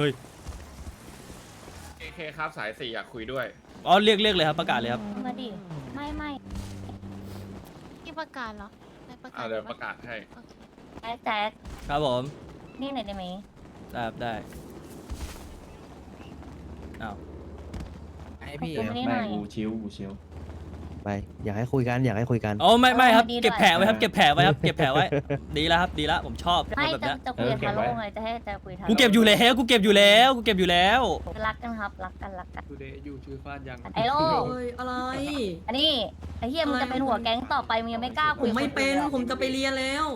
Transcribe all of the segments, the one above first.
เฮ้ยเอเคครับสายสี่อยากคุยด้วย อ๋อเรียกเรียกเลยครับประกาศเลยครับมาดิ ไม่ไม่ที่ประกาศเหรอในประกาอ่าศเดี๋ยวหอประกาศให้ โอเคแจ๊คแจ๊คครับผมนี่หน่อยได้ไหมได้ครับได้อ้าวไอพี่ขอบคุณนี่หน่อย กูชิวกูชิว ไป อยากให้คุยกัน อยากให้คุยกันอ๋อไม่ไม่ครับ เออดีด้วย เก็บแผลไว้ครับ เก็บแผลไว้ครับ เก็บแผลไว้ ดีแล้วครับดีแล้วผมชอบไม่คนแบบจะเนี้ยจะคุยกับทาโร่ไงจะให้จะคุยทาโร่กูเก็บอยู่แล้วกูเก็บอยู่แล้วกูเก็บอยู่แล้วรักกันครับรักกันรักกัน ดูเดอยู่ชื่อฟาดยังไอ้โล เอ้ยอะไร อันนี้ไอ้เฮียมึงจะเป็นหัวแก๊งต่อไปมึงยังไม่กล้าผคุยมไม่เป็นกับคผมจะไปเรียนแล้ว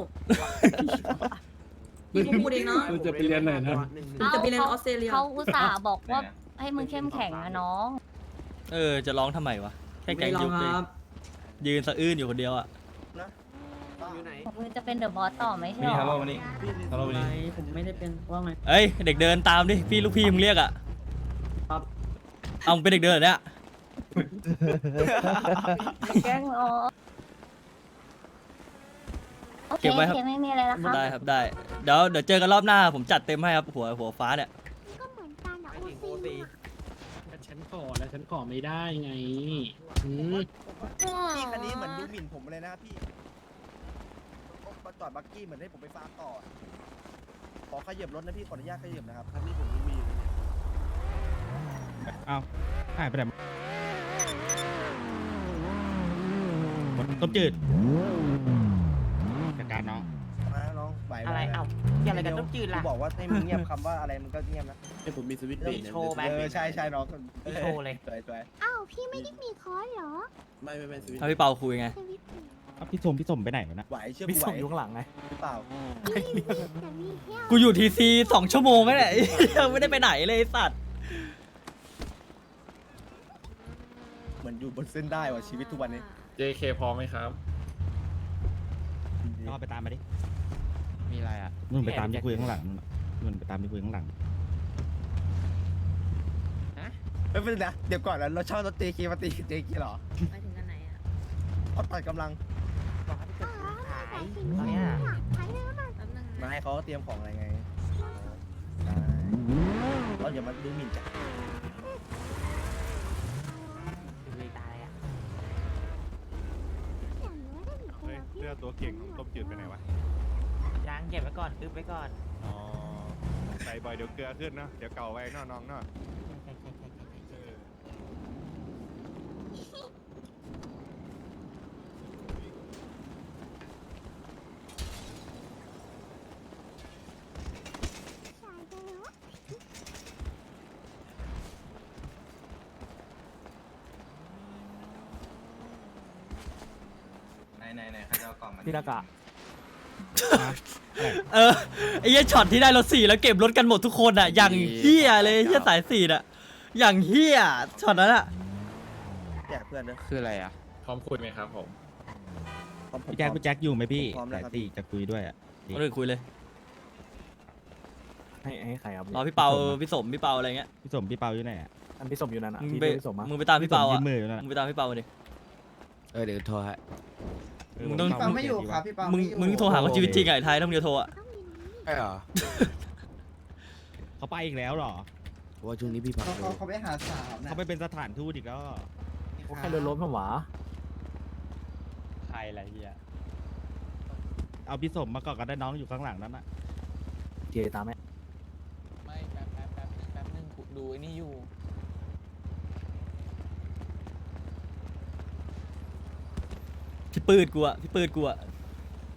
พี่พูดเองเนาะมันจะไปเรียนไหนนะ ผมจะไปเรียนออสเตรเลีย เขาอุตส่าห์บอกว่าให้มึงเข้มแข็งนะน้อง เออจะร้องทำไมวะ แค่แกไม่งลอยุงกครับยืนสะอื้นอยู่คนเดียวอะมึงจะเป็นเดอะบอสต่อไม่ใช่นี่หรฮัลโหลอมานี่ฮัลโหลมานี่ผมไม่ได้เป็นว่าไงเอ้ยเด็กเดินตามดิพี่ลูกพี่มึงเรียกอะครับเอามึงเป็นเด็กเดินเหรอเนี่ยแก๊งอ๋อโอเคโอเคไม่มีอะไรแล้วครับได้ครับได้เดี๋ยวเดี๋ยวเจอกันรอบหน้าผมจัดเต็มให้ครับหัวหัวฟ้าเนี่ยก็เหมือนกันอะโอซี แต่ฉันขอแล้ว ฉันขอไม่ได้ไงอืมพี่คันนี้เหมือนดูหมิ่นผมเลยนะครับพี่มาจอดบักกี้เหมือนให้ผมไปฟาร์มต่อ ขอขยับรถนะพี่ขออนุญาตขยับนะครับคันนี้ผมไม่มีเอาหายไปไหนต้มจืดจัดการน้อง มาน้องไหวหมอะไรเอ้าที่อะไรกันต้มจืดล่ะบอกว่าให้มึงเงียบคำว่าอะไรมึงก็เงียบนะให้ผมมีสวิตช์เอเบรอกเนี่ยโชว์ไปเออใช่ใช่น้องโชว์เลย สวยสวยอ้าวพี่ไม่ได้มีคอร์สเหรอไม่ไม่ไม่สวิตช์ถ้าพี่เปาคุยไง สวิตช์เอาพี่สมพี่สมไปไหนวะนะ ไหวเชื่อกูไหวอยู่ข้างหลังไง หรือเปล่าพี่มีแต่มีแค่กูอยู่ทีซีสองชั่วโมงแล้วเนี่ย ยังไม่ได้ไปไหนเลยไอ้สัตว์ เหมือนอยู่บนเส้นได้ว่ะชีวิตทุกวันนี้ JK พร้อมไหมครับน้องไปตามมาดิ มีอะไรอะนู่นไปตามที่คุยข้างหลังนู่นน่ะนู่นไปตามที่คุยข้างหลัง ไม่เป็นไรนะเดี๋ยวก่อนนะเราเช่ารถเจคีมาตีเจคีเหรอไปถึงกันไหนอะเขาตัดกำลังอ๋อแต่สิ่งที่อยากใช้แล้วมันแป๊บนึงมาให้เขาก็เตรียมของอะไรไงใช่เราอย่ามาดูหมิ่นจ้ะอย่างน้อยได้มีตัวพี่เสื้อตัวเก่งของต้มจืดไปไหนวะยาง เก็บไว้ก่อนอึบไว้ก่อนอ๋อใส่บ่อยเดี๋ยวเกลือขึ้นเนาะเดี๋ยวเก่าไว้เนาะน้องเนาะชายจะรู้ไหนไหนไหนใครจะเอากล่องมาพี่ตะกะ เออไอ้เหี้ยช็อตที่ได้รถสี่แล้วเก็บรถกันหมดทุกคนอะ อย่างเฮี้ยเลยเฮี้ยสายสี่อะ อย่างเฮี้ยช็อตนั้นอะแจกเพื่อนเด้อคืออะไรอะ พร้อมคุยไหมครับผมพร้อมผมพี่แจ็คพี่แจ็คอยู่ไหมพี่พร้อมแล้วครับสายตีจะคุยด้วยอะคนอื่นคุยเลยให้ให้ใครครับรอพี่เปาพี่สมพี่เปาอะไรเงี้ยพี่สมพี่เปาอยู่ไหนอะอันพี่สมอยู่นั่นอะมึงพี่ไปพี่สมอะมึงไปตามพี่เปาสมอะยืนมืออยู่นั่นมึงอะไปตามพี่เปามาดิเออเดี๋ยวโทรให้เออ มึงต้องผเาไม่อยู่ครับพี่มึงมึงโทรหาคนชีวิตจริงไงไทยถ้ามึงจะโทรอะต้องมีนี้ใช่เหรอเขาไปอีกแล้วเหรอเพราะว่าช่วงนี้พี่พักเขาเขาไปหาสาวนะเขาไปเป็นสถานทูตอีกแล้วเหรอใครโดนล้มผมหวาใครอะไรเฮียเอาพี่สมมาก่อนก็ได้น้องอยู่ข้างหลังนั้นอะเจตามไหมไม่แป๊บแป๊บแป๊บนึงแป๊บนึงดูไอ้นี่อยู่ ปืดกูอะพี่ปืดกูอะ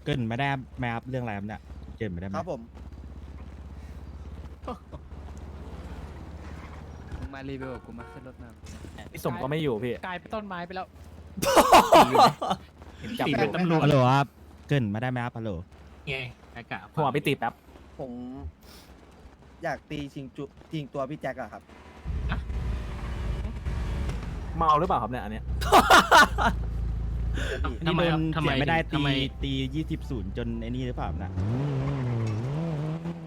เกินไม่ได้แมปเรื่องอะไรครับเนี่ยเกินไม่ได้ไหมครับผมมารีวิวกูมาขึ้นรถมาพี่สมก็ไม่อยู่พี่กลายเป็นต้นไม้ไปแล้ว จับตีอเป็นยู่ตำรวจฮัลโหลครับเกินมาได้ไหมครับฮัลโหลไงอากาศผมเอาไปตีแป๊บผมอยากตีชิงจุชิงตัวพี่แจ็คอะครับ เมาหรือเปล่าครับเนี่ยอันเนี้ย นี่โดนทำไมเสียไม่ได้ทำตีไม ตียี่สิบศูนย์จนไอ้นี่หรือเปล่านะ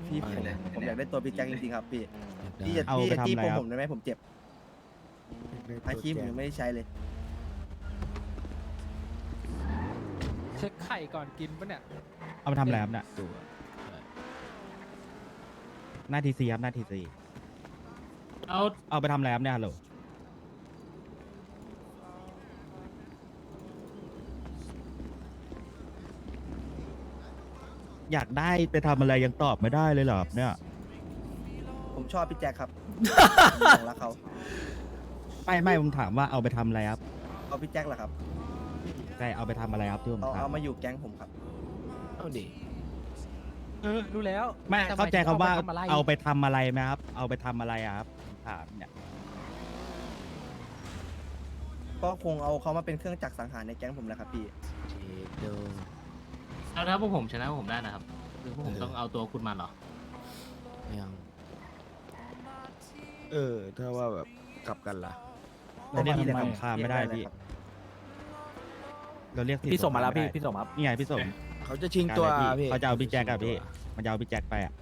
พี่ผมผมอยากได้ตัวพี่แจ็คจริงๆครับพี่พี่อยากจะเอาพี่ไปจะทำจี้อะไรผมครับผมได้ไหมผมเจ็บอาคีผมยังไม่ได้ใช้เลยเช็คไข่ก่อนกินปะเนี่ย เอามาทำอะไรครับเนี่ยหน้าทีซีครับหน้าทีซีเอาเอาไปทำอะไรครับเนี่ยฮัลโหล อยากได้ไปทำอะไรยังตอบไม่ได้เลยเหรอครับเนี่ย ผมชอบพี่แจ็คครับ ผมรักเขาไม่ไม่ผมถามว่าเอาไปทำอะไรครับเอาพี่แจ็คเหรอครับใช่เอาไปทำอะไรครับที่ผมเอาถามเอามาอยู่แก๊งผมครับ เอาดิเออรู้แล้ว ไม่ทำเข้าใจคำว่าอไปทำอะไรเอาไปทำอะไรไหมครับ เอาไปทำอะไรอะครับผมถามเนี่ยก็คงเอาเขามาเป็นเครื่องจักรสังหารในแก๊งผมแหละครับพี่เอาถ้าพวกผมชนะพวกผมได้นะครับหรือพวกผมต้องเอาตัวคุณมาเหรอเออ ถ้าว่าแบบกลับกันล่ะ เราเรียกพี่เลยทำครับสงครามไม่ได้เรียกพี่เลยครับเราเรียกพี่ส่งมาแล้วพี่ไได้พี่ส่งมาครับนี่ไงพี่สมเขาจะชิงตัวการอะไรพี่เขาจะเอาพี่แจ็คกับพี่ มันจะเอาพี่แจ็คไปอะ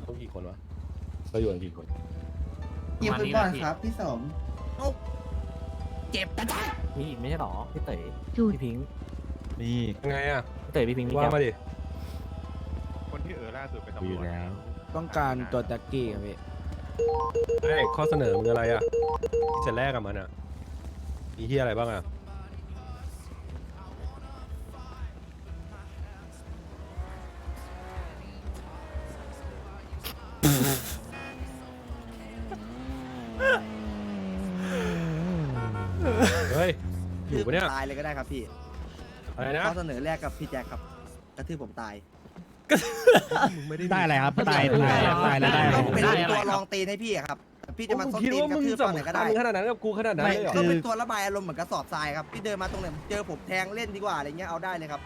เขากี่คนวะเขาอยู่กันกี่คนยิงฟุตบอลครับพี่สม มีอีกไม่ใช่หรอพี่เต๋จุด พี่พิงค์นี่ไงอะพี่เต๋พี่พิงค์พี่ว่าแก้วมาดิคนที่เออล่าสุดเป็นตำรอยู่วจ แล้วต้องการตัวแจ็คกี้ครับพี่ไอ้ข้อเสนอมึงอะไรอะจะแลกกับมันอะมีที่อะไรบ้างอะ อยู่ปะเนี่ยตายเลยก็ได้ครับพี่อะไรนะ ข้อเสนอแรกกับพี่แจ็คครับกระทืบผมตายได้อะไรครับตายตายตายแล้วได้อะไรก็เป็นได้อะไรตัวครับรองตีนให้พี่อะครับพี่จะมาส้นคิดตีนว่ากระมึงทืบตอนไหนสำก็คัได้ญขนาดนั้นกับกูขนาดนั้นไม่เลยเหรอ ก็คือเป็นตัวระบายอารมณ์เหมือนกระสอบทรายครับพี่เดินมาตรงไหนเจอผมแทงเล่นดีกว่าอะไรเงี้ยเอาได้เลยครับ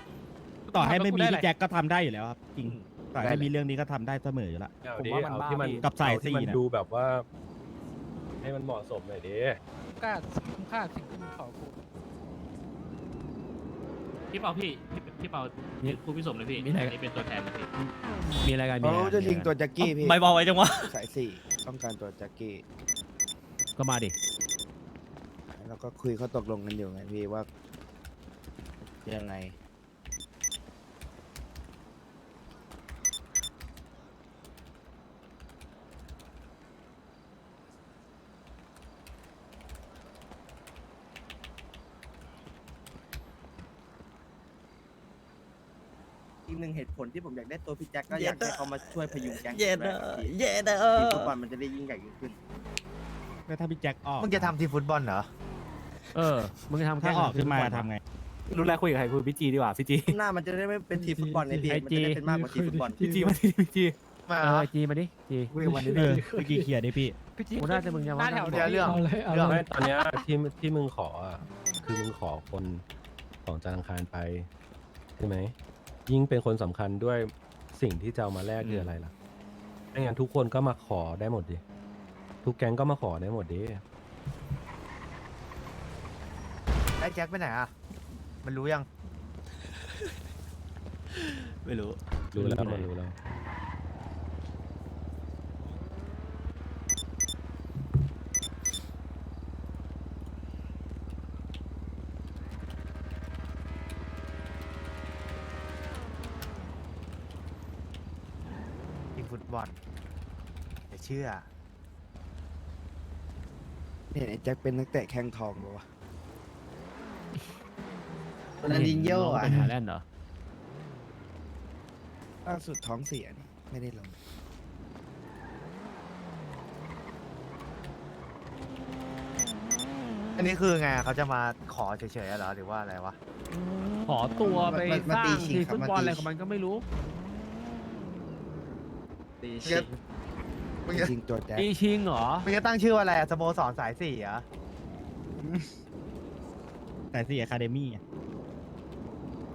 ต่อให้ไม่มีพี่แจ็คก็ทำได้อยู่แล้วครับจริงต่อให้มีเรื่องนี้ก็ทำได้เสมออยู่แล้วเอาผมดิว่ามันเอาบ้าที่มันพี่กับสายเอที่มันสี่น่ะดูแบบว่า ให้มันเหมาะสมหน่อยดิกล้าคุ้มค่าสิ่งที่มึงขอกู พี่เปาพี่พี่พี่เปาพูดพี่สมเลยพี่มีอะไร อันนี้เป็นตัวแทนนะพี่มีอะไรกันมีเขาอะไรจะชิงตัวแจ็คกี้พี่ไม่เบาไว้จังวะสายสี่ต้องการตัวแจ็คกี้ก็มาดิแล้วก็คุยเขาตกลงกันอยู่ไงพี่ว่ายังไง กหนึ่งเหตุผลที่ผมอยากได้ตัวพี่แจ็คก็อยากให้เขามาช่วยพยุงแก๊งผมเย็นด้วเด้ยอครับพี่เย็นเด้ทีมอฟุตบอลมันจะได้ยิ่งใหญ่ยิ่งขึ้น ก็ถ้าพี่แจ็คออกมึงจะทำทีมฟุตบอลเหรอ เออ มึงทำถ้าแค่ออกขึ้นมาทำไงรู้แล้วคุยกับใครคุยพี่จีดีกว่าพี่จีหน้ามันจะได้ไม่เป็นทีมฟุตบอลในพี่ไอมันจี จะได้เป็นมากกว่าทีมฟุตบอล พี่จีมาดิพี่จีมาเออจีมาดิจีคุยกับมันดิเออเมื่อกี้เคลียร์ดิพี่กูน่าจะมึงยังว่าเดี๋ยวเรื่องเรื่องไม่ตอนเนี้ยที่ที่มึงขออะคือมึงขอคนของจันทร์อังคารไปใช่ไหม ยิ่งเป็นคนสำคัญด้วยสิ่งที่จะเอามาแลกคืออะไรล่ะไม่งั้นทุกคนก็มาขอได้หมดดิ ทุกแก๊งก็มาขอได้หมดดิ ไอ้แจ็คไปไหนอะ มันรู้ยัง ไม่รู้รู้แล้วมันรู้แล้ว เชื่อเห็นไอ้แจ็คเป็นนักเตะแข้งทองปะวะโรนัลดินโญ่อะ เป็นหาแลนด์เหรอ ล่าสุดท้องเสียนี่ไม่ได้ลง อันนี้คือไงเขาจะมาขอเฉยๆเหรอหรือว่าอะไรวะ ขอตัวไปมาสร้างตีชิงทีมครับฟุตมาบอลตี อะไรชิงของมันก็ไม่รู้ จริงตัวแจ็คตีชิงเหรอมันจะตั้งชื่อว่าอะไรอะสโมสรสายสี่เหรอแต่สี่อะคาเดมี่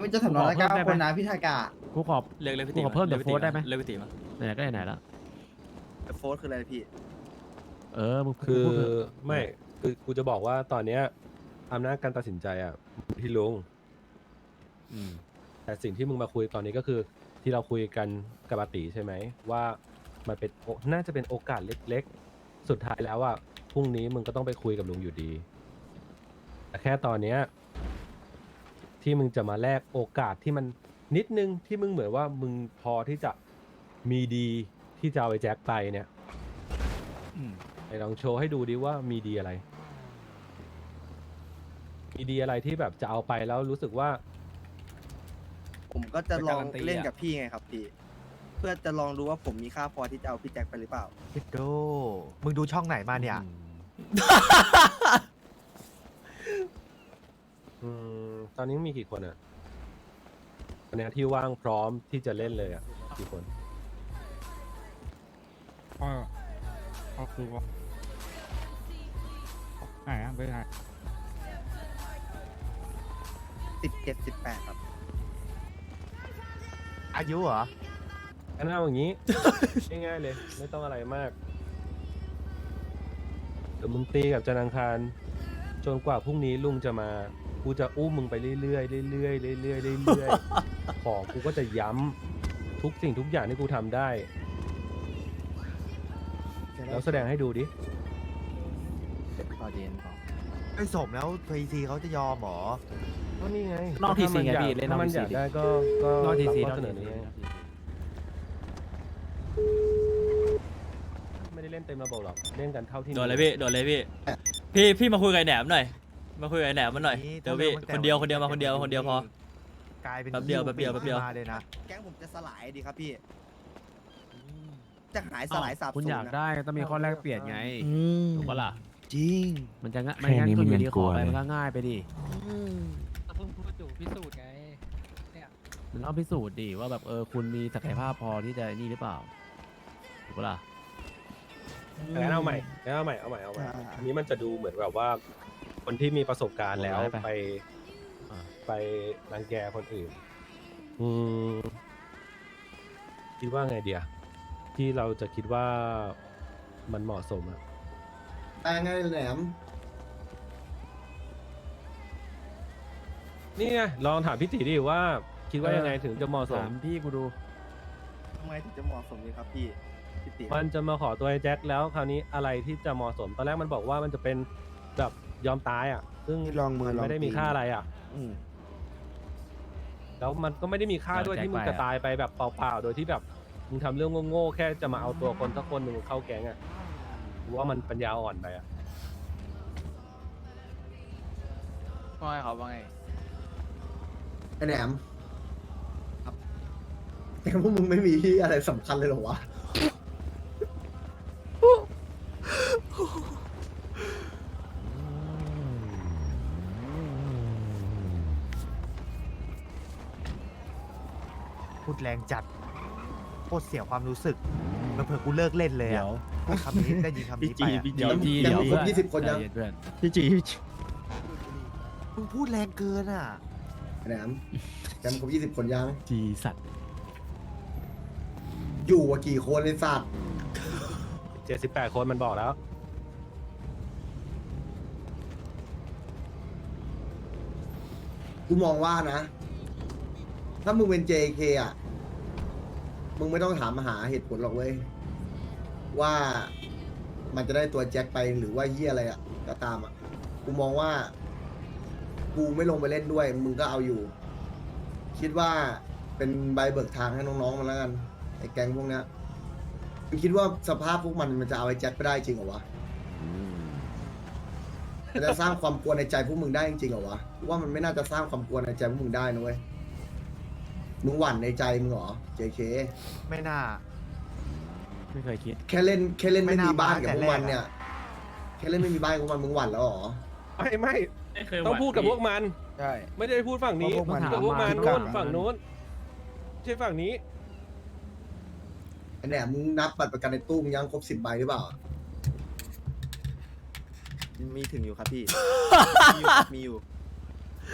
มันจะสำรองแล้วเก้าคนนะพี่ทากากูขอเรียกเรียกพี่กูตีขอเพิ่มรียกเดี๋ยวโฟร์ได้ไหมเรียกพี่ตีมาไหนๆก็ไหนๆแล้วโฟร์คืออะไรพี่ เออมึงคือพูดเถะ ไม่คือกูจะบอกว่าตอนเนี้ยอำนาจการตัดสินใจอะอยู่ที่ลุงอืมแต่สิ่งที่มึงมาคุยตอนนี้ก็คือที่เราคุยกันกับอาติใช่ไหมว่า มันเป็นโอน่าจะเป็นโอกาสเล็กๆ สุดท้ายแล้วอะพรุ่งนี้มึงก็ต้องไปคุยกับลุงอยู่ดี แต่แค่ตอนเนี้ยที่มึงจะมาแลกโอกาสที่มันนิดนึงที่มึงเหมือนว่ามึงพอที่จะมีดีที่จะเอาไอ้แจ็คไปเนี่ยอืมไอ้ลองโชว์ให้ดูดิว่ามีดีอะไร มีดีอะไรที่แบบจะเอาไปแล้วรู้สึกว่า ผมก็จะลองเล่นกับพี่ไงครับพี่ พื่อจะลองดูว่าผมมีค่าพอที่จะเอาพี่แจ็คไปหรือเปล่า คิดดูมึงดูช่องไหนมาเนี่ย อืมตอนนี้มีกี่คนอะตอนนี้ที่ว่างพร้อมที่จะเล่นเลยอะกี่คนก็ก็คือว่าไหนอะไปไหนสิบเจ็ดสิบแปดครับ อายุเหรอ งั้นเอาอย่างนี้ ง่ายๆเลย ไม่ต้องอะไรมากเดี๋ยวมึงตีกับจันทร์อังคารจนกว่าพรุ่งนี้ลุงจะมา กูจะอุ้มมึงไปเรื่อยๆเรื่อยๆเรื่อยๆเรื่อยๆ ของกูก็จะย้ำทุกสิ่งทุกอย่างที่กูทำได้แล้วแสดงให้ดูดิพอเย็นพอไอ้สมแล้วทีซีเขาจะยอมเหรอ ก็นี่ไงนอกถ้ามั TC ไงยาพี่เล่นนอกถ้ามัน TC อยากได้ก็ก็นอกทีซีรับนอกข้อเสนทีอซีนี้ไงไม่ได้เล่ นเต็มระบบหรอกเล่นกันเท่าที่โดนเลยมีพี่โดนเลยพี่พี่พี่มาคุยกับไอ้แหนมหน่อย มาคุยกับไอ้แหนมมันหน่อยนี่เดี๋ยวพี่ถ้าคนเดียวคนเดียวมาคนเดียวคนเดียวพอ กลายเป็นแป๊บเดียวแป๊บเดียวแป๊บเดียว มาเลยนะแก๊งผมจะสลายดีครับพี่ จะหายสลายสาบคุณสูญอยากนะได้ก็ต้องมีข้อแลกเปลี่ยนไงถูกปะล่ะจริง มันจะง่ายแค่ไม่งั้นนี้คุณมันอยู่ดียังขกลัอวไปเลยมันก็ง่ายไปดิเพิ่งพูดอยู่พิสูจน์ไงมันต้องพิสูจน์ดิว่าแบบเออคุณมีศักยภาพพอที่จะนี่หรือเปล่าถูกปะล่ะ งั้นเอาใหม่งั้นเอาใหม่ เอาใหม่ เอาใหม่อันนี้มันจะดูเหมือนแบบว่า คนที่มีประสบการณ์แล้วร้ายไป ไป อ่า ไปรังแกคนอื่น อืมคิดว่าไงเดียที่เราจะคิดว่ามันเหมาะสมอะแต่ไงแหลมนี่ไงลองถามพี่ตีดิว่า คิดว่ายังไงถึงจะเหมาะสม ถามพี่กูดูทำไมถึงจะเหมาะสมดีครับพี่ พี่ติ๋วมันจะมาขอตัวไอ้แจ็คแล้วคราวนี้อะไรที่จะเหมาะสม ตอนแรกมันบอกว่ามันจะเป็นแบบยอมตายอะ ซึ่งลองมือมันลองไม่ได้มีตีค่าอะไรอะ อืมแล้วมันก็ไม่ได้มีค่าด้วยแล้วแจ็คที่มึงไปจะอะตายไปแบบเปล่าๆ โดยที่แบบมึงทำเรื่องโง่ๆ แค่จะมาเอาตัวคนสักคนหนึ่งเข้าแก๊งอะกูว่ามันปัญญาอ่อนไปอะ ว่าไงเขาว่าไงไอแหลมครับแต่พวกมึงไม่มีที่อะไรสำคัญเลยเหรอวะ แรงจัดโคตรเสียความรู้สึกเผื่อๆกูเลิกเล่นเลยอะพูดคำนี้ได้ยินคำนี้ไปอะเดี๋ยวพี่ยังเดี๋ยวมีครบเพื่อน20คนยัง ใจเย็เพื่อนพี่จีมึงพูดแรงเกินอะไอแหลมแกมครบยี่สิบคนยัง จีสัตว์อยู่ว่ากี่คนในสัตว์เจ็ดสิบแปดคนมันบอกแล้ว กูมองว่านะ ถ้ามึงเป็น JK อะ มึงไม่ต้องถามหาเหตุผลหรอกเว้ยว่ามันจะได้ตัวแจ็คไปหรือว่าเยี่ยอะไรอะก็ตามอะกูมองว่า กูไม่ลงไปเล่นด้วย มึงก็เอาอยู่ คิดว่าเป็นใบเบิกทางให้น้องๆมันแล้วกันไอ้แก๊งพวกเนี้ยมึงคิดว่าสภาพพวกมันมันจะเอาไอ้แจ็คไปได้จริงเหรอวะมันจะสร้างความกลัวในใจพวกมึงได้จริงๆเหรอวะกูว่ามันไม่น่าจะสร้างความกลัวในใจพวกมึงได้นะเว้ย มึงหวั่นในใจมึงเหรอ JK ไม่น่า ไม่เคยคิด แค่เล่นแค่เล่นไม่ไม่น่ามีบ้านกับมาพตั้วงแต่กมันแรกอะเนี่ย แค่เล่นไม่มีบ้านกับพวกมันมึงหวั่นแล้วเหรอ ไม่ไม่ไม่เคยต้องพูดกับพวกมัน ใช่ ไม่ได้พูดฝั่งนี้เพราะพวกมัน พูดกับพวกมันถามมาโน้นฝั่งโน้นไม่ใช่ฝั่งนี้ไอ้เนี่ยมึงนับบัตรประกันในตู้มึงยังครบสิบใบหรือเปล่า มีถึงอยู่ครับพี่ มีอยู่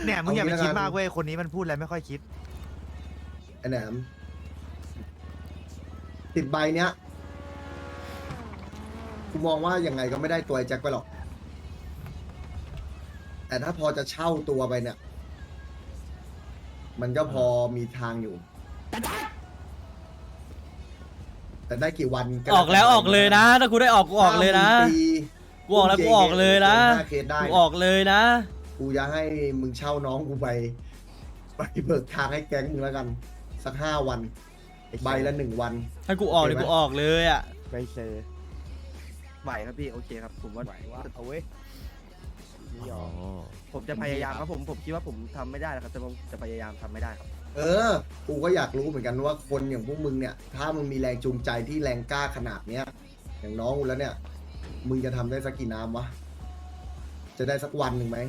เนี่ยมึงอย่าไปเอางี้คิดแล้วกันมากเว้ย คนนี้มันพูดอะไรไม่ค่อยคิดไอ้ แหนมสิบใบเนี้ยกูมองว่ายังไงก็ไม่ได้ตัวไอ้แจ็คไปหรอก แต่ถ้าพอจะเช่าตัวไปเนี่ย มันก็พอมีทางอยู่ แต่ได้กี่วันออกแล้วออกเลยนะ ถ้ากูได้ออกกูออกเลยนะถ้ามึงตีกูออกแล้วกูออกเลยนะห้าเคสได้ กูออกเลยนะ กูจะให้มึงเช่าน้องกูไป ไปเบิกทางให้แก๊งมึงแล้วกัน สักห้าวัน ใบละหนึ่งวันให้กูออกเลยกูออกเลยอะ ไปเซอร์ไหวครับพี่โอเคครับผมว่าไหวว่าเอาเว้ยอ๋อผมจะพยายามครับผมผมคิดว่าผมทำไม่ได้นะครับแต่ผมจะพยายามทำไม่ได้ครับเออ กูก็อยากรู้เหมือนกันว่าคนอย่างพวกมึงเนี่ย ถ้ามึงมีแรงจูงใจที่แรงกล้าขนาดเนี้ย อย่างน้องกูแล้วเนี่ย มึงจะทำได้สักกี่น้ำวะ จะได้สักวันหนึ่งไหม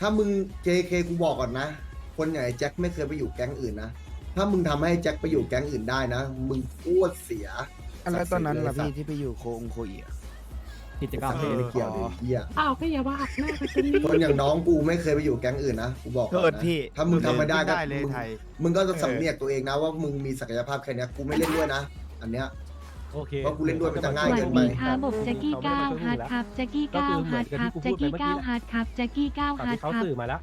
ถ้ามึง JK กูบอกก่อนนะ คนอย่างไอ้แจ็คไม่เคยไปอยู่แก๊งอื่นนะ ถ้ามึงทำให้แจ็คไปอยู่แก๊งอื่นได้นะ มึงโคตรเสียแล้วตอนนั้นล่ะศักพี่ดิ์ศรีที่ไปอยู่โคงโคอีอะกิจกรรมเลยสัตว์ไม่เกี่ยวดิเหี้ยอ้าวก็อย่าว่าหักหน้ากันตรงนี้คนอย่างน้องกูไม่เคยไปอยู่แก๊งอื่นนะกูบอกก่อนโทษนะพี่ถ้ามึงทำไม่ได้ก็ได้เลยมึงไทย มึงก็จะสำเนียกตัวเองนะว่ามึงมีศักยภาพแค่เนี้ยกูไม่เล่นด้วยนะ อันเนี้ย โอเคเพราะกูเล่นด้วยมันจะสง่ายวัสเกินดีไปครับผมแจ็คกี้ก้าวฮาร์ดครับแจ็คกี้ก้าวฮาร์ดครับแจ็คกี้ก้าวฮาร์ดครับแจ็คกี้ก้าวฮาร์ดครับเขาสื่อมาแล้ว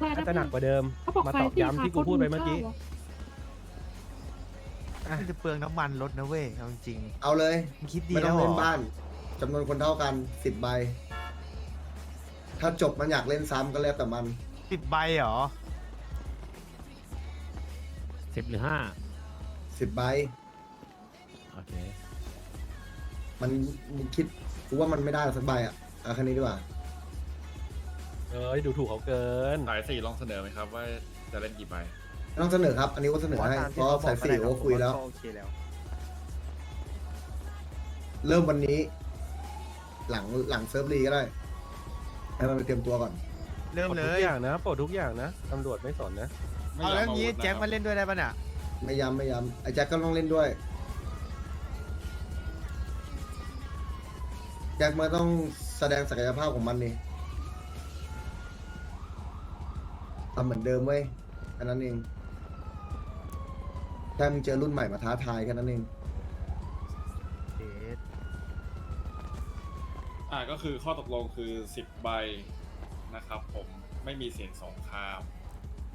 น่าจะหนักกว่าเดิม เขาบอกมาไฟตอบสี่ย้ำที่กูขาพูดไปเมื่อกี้ มันจะเปลืองน้ำมันรถนะเว้ยเอาจริงเอาเลย ๆมึงคิดดีไม่ต้แล้อวงเหรเล่นอบ้านจำนวนคนเท่ากันสิบใบ ถ้าจบมันอยากเล่นซ้ำก็แล้วแต่มัน สิบใบเหรอ สิบหรือห้าสิบใบ โอเคมันมึงคิดกูว่ามันไม่ได้หรอกสักใบอะเอาแค่นี้ดีกว่า เอ้ยดูถูกเขาเกิน สายสี่ลองเสนอไหมครับว่าจะเล่นกี่ใบไม่ต้องเสนอครับ อันนี้ก็เสนอให้ตามเพที่ราะเขาบสาอยกก็สี่ได้รับก็คุยแล้วก็โอเคแล้ว เริ่มวันนี้ หลังหลังเซิร์ฟรีก็ได้ ให้มันไปเตรียมตัวก่อน เริ่มปลดเลทุยกอย่างนะปลดทุกอย่างนะตำรวจไม่สนนะ เอาแล้วงี้แจ็คมาเล่นด้วยได้ปะเนี่ยไม่ย้ำไม่ย้ำไอ้แจ็คก็ต้องเล่นด้วย แจ็คมันต้องแสดงศักยภาพของมันนี่ ทำเหมือนเดิมเว้ยแค่นั้นเองแค่มึงเจอรุ่นใหม่มาท้าทายแค่นั้นเองเอ๊ะอ่าก็คือข้อตกลงคือสิบใบนะครับผมไม่มีเสียงสงคราม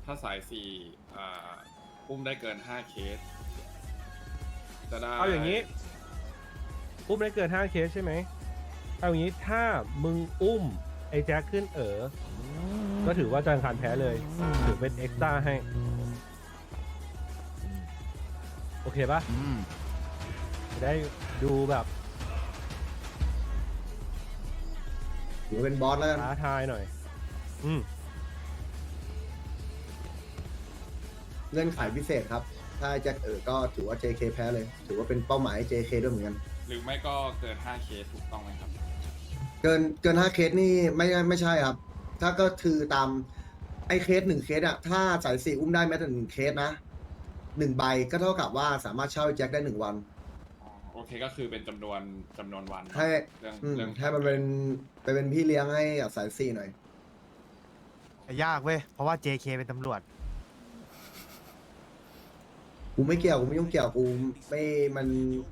ถ้าสายสี่อ่าอุ้มได้เกินห้าเคส จะได้เอาอย่างนี้ อุ้มได้เกินห้าเคสใช่ไหมเอาอย่างนี้ถ้ามึงอุ้มไอ้แจ็คขึ้นเออ ก็ถือว่าจางคารแพ้เลย ถือเป็นเอ็กซ์ต้าให้ โอเคปะอืมจะได้ดูแบบถือว่าเป็นบอสแล้วกันท้าทายหน่อย อืมเงื่อนไขพิเศษครับ ถ้าแจ็คเออก็ถือว่า JK แพ้เลย ถือว่าเป็นเป้าหมาย JK ด้วยเหมือนกัน หรือไม่ก็เกินห้าเคสถูกต้องไหมครับ เกินเกินห้าเคสนี่ไม่ไม่ใช่ครับ ถ้าก็คือตามไอ้เคสหนึ่งเคสอะถ้าสายสี่อุ้มได้แม้แต่หนึ่งเคสนะหนึ่งใบก็เท่ากับว่าสามารถเช่าไอ้แจ็คได้หนึ่งวัน อ๋อโอเคก็คือเป็นจำนวนจำนวนวันเนอะให้ เรื่องอืมเรื่องให้มันเป็นไปเป็นพี่เลี้ยงให้กับสายสี่หน่อยยากเว้ย เพราะว่า JK เป็นตำรวจ กูไม่เกี่ยวกูไม่ยุ่งเกี่ยวกูไม่มัน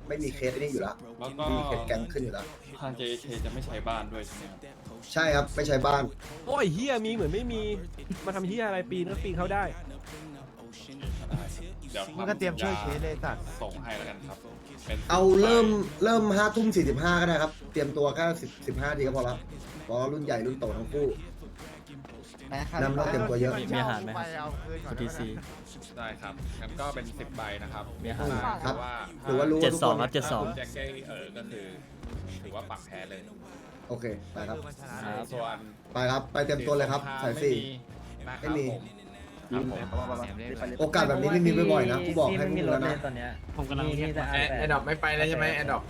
ไม่มีเคสไอ้นี่อยู่แล้ว แล้วก็ไม่มีเคสแก๊งขึ้นอยู่แล้ว ทาง JK จะไม่ใช้บ้านด้วยใช่ไหมครับ ใช่ครับไม่ใช่บ้าน โอ้ยเฮียมีเหมือนไม่มี มาทำเฮียอะไรปีนก็ปีนเขาได้ เดี๋ยวมึงก็เตรียมช่วยเคสเลยสัตว์ ส่งให้แล้วกันครับป็นเอาเริ่มเริ่มห้าทุ่มสี่สิบห้าก็ได้ครับ เตรียมตัวแค่สิบสิบห้าทีก็พอละเพราะรุ่นใหญ่รุ่นโตทั้งคู่นำเราเตรียมตัวเยอะ มีอาหารไหมครับเอาคืนก่อนทีซี ได้ครับงั้นก็เป็นสิบใบนะครับมีอาหาร ครับว่าหรือว่ารู้เจ็ดทุกสองคนครับเจ็ดสอง แจ็คเก้เออก็คือถือว่าปักแพ้เลย โอเคไปครับ คือมันชนะครับส่วนไปครับ ไปเตรียมตัวเลยครับสายสี่ ไม่ไม่มีมี นะครับผมโอกาสแบบนี้ไม่มีบ่อยๆนะกูบอกให้มึงแล้วนะ ผมกำลังเรียก แอดดอปไม่ไปแล้วใช่ไหมแอดดอป